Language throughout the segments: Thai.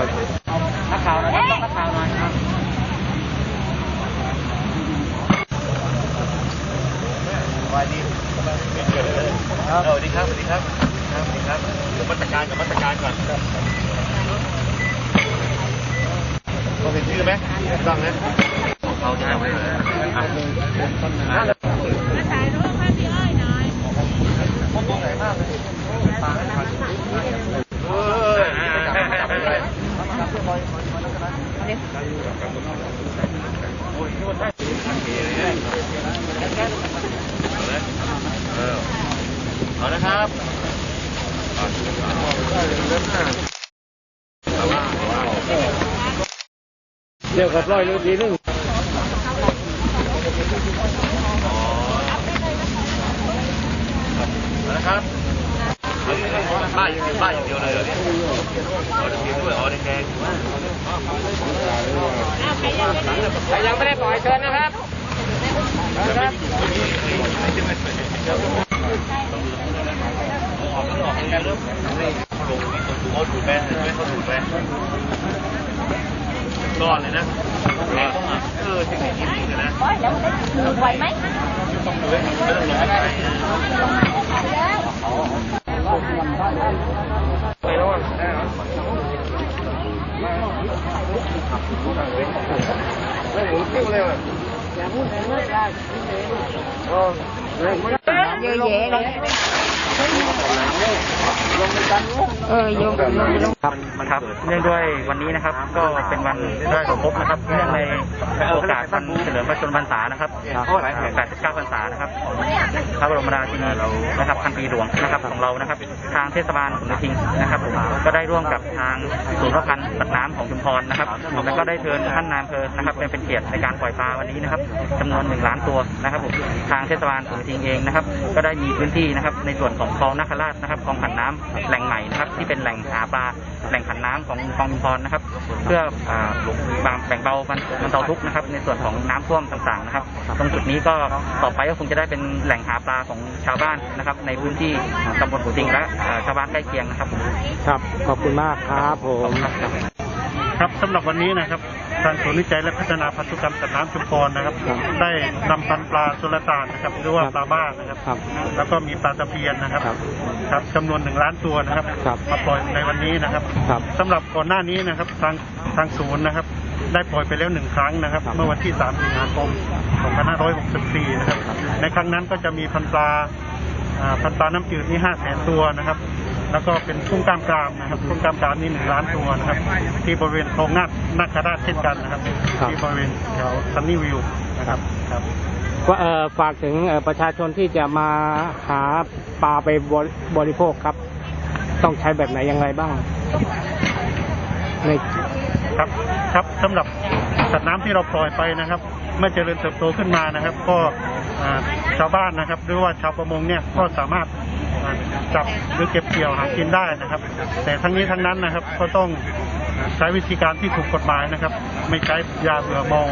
รับนักข่าวนะครับนักข่าวหน่อยครับวันนี้รับสวัสดีครับสวัสดีครับสวัสดีครับมาตรการกับมาตรการก่อนต้อเห็นชื่อไหมตังนะเขาจะให้ไหม เดี๋ยวกับร้อยลูกทีนึงนะครับบ้าอย่างเดียวบ้าอย่างเดียวเลยเหรอเนี่ยอ๋อเดียวด้วยอ๋อแดงใครยังไม่ได้ปล่อยเชิญนะครับออกออกกันเริ่มลงเขาถูกแบนเลยเขาถูกแบ นก้อนเลยนะเออเทคนิคนี้เลยนะโอ้ยแล้วไหวไหมต้องดูให้ไม่ต้องลงไปไปแล้วอะไม่หมุนติ้วเลยอะเยอะแยะเลย เออโยงโยงโยงครับครับเนื่องด้วยวันนี้นะครับ ก็เป็นวันสมภพนะครับเนื่องในโอกาสวันเฉลิมพระชนมพรรษานะครับ89พรรษานะครับพระบรมราชินีนะครับพันปีหลวงนะครับของเรานะครับ ทางเทศบาลขุนทิงนะครับก็ได้ร่วมกับทางศูนย์พักพันธ์สัตว์น้ำของชุมพรนะครับแล้วก็ได้เชิญท่านนายอำเภอนะครับเป็นเป็นเกียรติในการปล่อยปลาวันนี้นะครับจำนวนหนึ่งล้านตัวนะครับผมทางเทศบาลขุนทิงเองนะครับ ก็ได้มีพื้นที่นะครับในส่วนของคลองนาคราชนะครับคลองผันน้ำแหล่งใหม่นะครับ ที่เป็นแหล่งหาปลาแหล่งผันน้ำของคลองชุมพรนะครับ เพื่ออ่าบางแบ่งเบาบรรบรรเทาทุกข์นะครับ ในส่วนของน้ำท่วมต่างๆนะครับ ตรงจุดนี้ก็ต่อไปก็คงจะได้เป็นแหล่งหาปลาของชาวบ้านนะครับ ในพื้นที่ตำบลหูติงและอ่าชาวบ้านใกล้เคียงนะครับ ครับขอบคุณมากครับผม ครับสำหรับวันนี้นะครับทางศูนย์วิจัยและพัฒนาพันธุกรรมสัตว์น้ำชุมพรนะครับได้นำพันธุ์ปลาสุลต่านนะครับหรือว่าปลาบ้านะครับ ครับ แล้วก็มีปลาตะเพียนนะครับครับครับจำนวนหนึ่งล้านตัวนะครับครับมาปล่อยในวันนี้นะครับครับ สำหรับก่อนหน้านี้นะครับทางทางศูนย์นะครับ ได้ปล่อยไปแล้วหนึ่งครั้งนะครับ ครับเมื่อวันที่ 3 สิงหาคม 2564 นะครับในครั้งนั้นก็จะมีพันธุ์ปลาอ่าพันธุ์ปลาน้ำจืดนี่5แสนตัวนะครับ แล้วก็เป็นกุ้งกล้ามกรามนะครับกุ้งกล้ามกรามนี่หนึ่งล้านตัวนะครับ ที่บริเวณโครงนาคนาคราชเช่นกันนะครับครับที่บริเวณแถวซันนี่วิวนะครับครับว่าเอ่อฝากถึงเอ่อประชาชนที่จะมาหาปลาไปบริบริโภคครับ ต้องใช้แบบไหนยังไงบ้างในครับครับสำหรับสัตว์น้ำที่เราปล่อยไปนะครับ เมื่อเจริญเติบโตขึ้นมานะครับ ก็อ่าชาวบ้านนะครับ หรือว่าชาวประมงเนี่ยก็สามารถอ่า จับหรือเก็บเกี่ยวหากินได้นะครับ แต่ทั้งนี้ทั้งนั้นนะครับก็ต้องใช้วิธีการที่ถูกกฎหมายนะครับ ไม่ใช้ยาเบื่อเมอง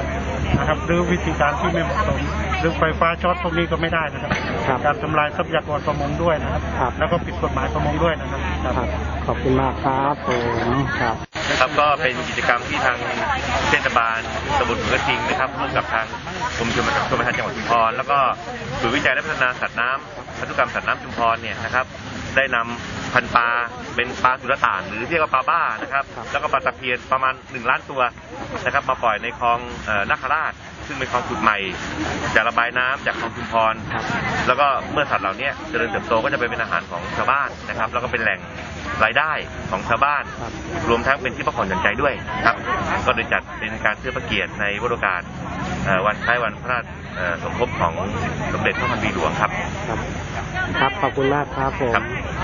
นะครับ หรือวิธีการที่ไม่เหมาะสมหรือไฟฟ้าช็อตพวกนี้ก็ไม่ได้นะครับครับการทำลายทรัพยากรประมงด้วยนะครับครับ แล้วก็ผิดกฎหมายประมงด้วยนะครับครับขอบคุณมากครับผมครับครับก็เป็นกิจกรรมที่ทางเทศบาลตำบลหัวกระทิงนะครับร่วมกับทางกรมชลประทานชลประทานจังหวัดชุมพรแล้วก็ศูนย์วิจัยและพัฒนาสัตว์น้ำ พันธุกรรมสัตว์น้ำชุมพรเนี่ยนะครับได้นำพันธุ์ปลาเป็นปลาสุรต่านหรือเรียกว่าปลาบ้านะครับครับ แล้วก็ปลาตะเพียนประมาณ 1 ล้านตัวนะครับมาปล่อยในคลองเอ่อนาคราช ซึ่งเป็นคลองขุดใหม่จะระบายน้ำจากคลองชุมพรครับแล้วก็เมื่อสัตว์เหล่านี้เจริญเติบโตก็จะไปเป็นอาหารของชาวบ้านนะครับ แล้วก็เป็นแหล่งรายได้ของชาวบ้านครับรวมทั้งเป็นที่พักผ่อนหย่อนใจด้วยครับ ก็โดยจัดเป็นการเพื่อพระเกียรติในวโรกาสเอ่อวันคล้ายวันพระราชเอ่อ สมภพของสมเด็จพระพันปีหลวงครับ ครับครับขอบคุณมากครับผมครับ